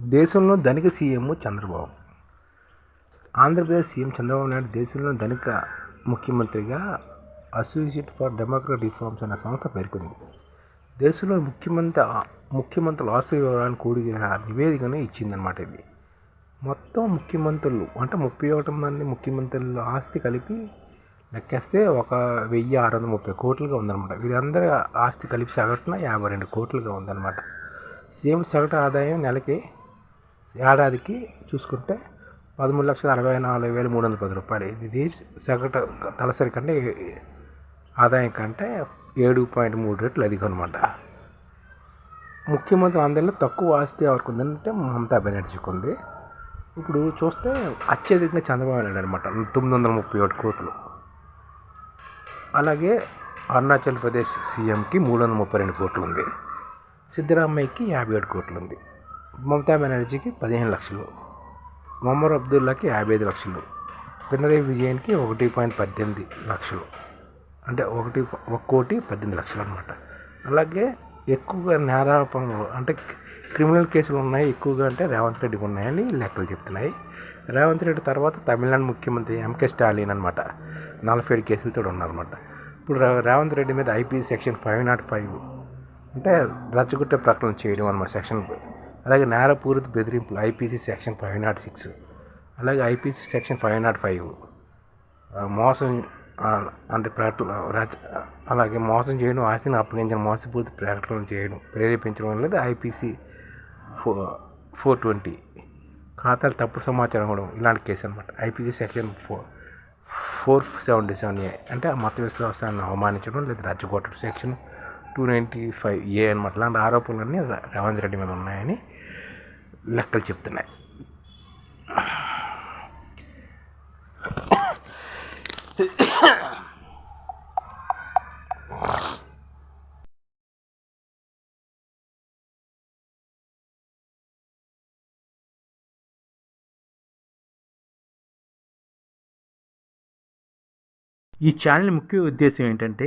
దేశంలో ధనిక CM Chandrababu. Andhra Pradesh CM Chandrababu Naidu దేశంలో ధనిక ముఖ్యమంత్రిగా అసోసియేట్ ఫర్ డెమోక్రటిక్ రిఫార్మ్స్ అనే సంస్థ పేర్కొంది. దేశంలో ముఖ్యమంత్రి ముఖ్యమంత్రుల ఆస్తి వివరాలను కూడిన నివేదికను ఇచ్చిందనమాట ఇది. మొత్తం ముఖ్యమంత్రులు అంటే ముప్పై ఒకటి మంది ముఖ్యమంత్రుల ఆస్తి కలిపి లెక్కేస్తే ఒక వెయ్యి ఆరు వందల ముప్పై కోట్లుగా ఉందన్నమాట. వీరందరి ఆస్తి కలిపి సగటున యాభై రెండు కోట్లుగా ఉందన్నమాట. సీఎం సగటు ఆదాయం నెలకి ఏడాదికి చూసుకుంటే పదమూడు లక్షల అరవై నాలుగు వేల మూడు వందల పది రూపాయలు. ఇది సగటు తలసరి కంటే ఆదాయం కంటే ఏడు పాయింట్ మూడు రెట్లు అధికం అనమాట ముఖ్యమంత్రి అందరిలో తక్కువ ఆస్తి ఎవరికి ఉందంటే మమతా బెనర్జీకి ఉంది. ఇప్పుడు చూస్తే అత్యధికంగా చంద్రబాబు నాయుడు అనమాట తొమ్మిది వందల ముప్పై ఒకటి కోట్లు. అలాగే అరుణాచల్ ప్రదేశ్ సీఎంకి మూడు వందల ముప్పై రెండు కోట్లు ఉంది. సిద్ధరామయ్యకి యాభై ఏడు కోట్లు ఉంది. మమతా బెనర్జీకి పదిహేను లక్షలు మొహమ్మద్ అబ్దుల్లాకి యాభై ఐదు లక్షలు పినరయి విజయన్కి ఒకటి పాయింట్ పద్దెనిమిది లక్షలు. అంటే ఒకటి ఒక కోటి పద్దెనిమిది లక్షలు అనమాట అలాగే ఎక్కువగా నేరాపంలో అంటే క్రిమినల్ కేసులు ఉన్నాయి ఎక్కువగా అంటే రేవంత్ రెడ్డికి ఉన్నాయని లెక్కలు చెప్తున్నాయి. రేవంత్ రెడ్డి తర్వాత తమిళనాడు ముఖ్యమంత్రి ఎంకే స్టాలిన్ అనమాట నలభై ఏడు కేసులతో ఉన్నారన్నమాట. ఇప్పుడు రేవంత్ రెడ్డి మీద IP section five naught five అంటే రచ్చగొట్టే ప్రకటన చేయడం అనమాట సెక్షన్ అలాగే నేరపూరిత బెదిరింపులు IPC section five naught six అలాగే IPC section five naught five మోసం అంటే ప్రకటన అలాగే మోసం చేయడం ఆస్తిని అప్పగించిన మోసపూరిత ప్రకటనలు చేయడం ప్రేరేపించడం లేదా ఐపీసీ ఫో ఫోర్ ట్వంటీ ఖాతాలు తప్పు సమాచారం ఇవ్వడం ఇలాంటి కేసు అనమాట IPC section four four seventy seven A అంటే మత విశ్వాసాన్ని అవమానించడం లేదా రచ్చగొట్టడం section two ninety five A అనమాట ఇలాంటి ఆరోపణలన్నీ రేవంత్ రెడ్డి మీద ఉన్నాయని లెక్కలు చెప్తున్నాయి. ఈ ఛానల్ ముఖ్య ఉద్దేశం ఏంటంటే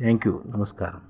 थैंक यू नमस्कार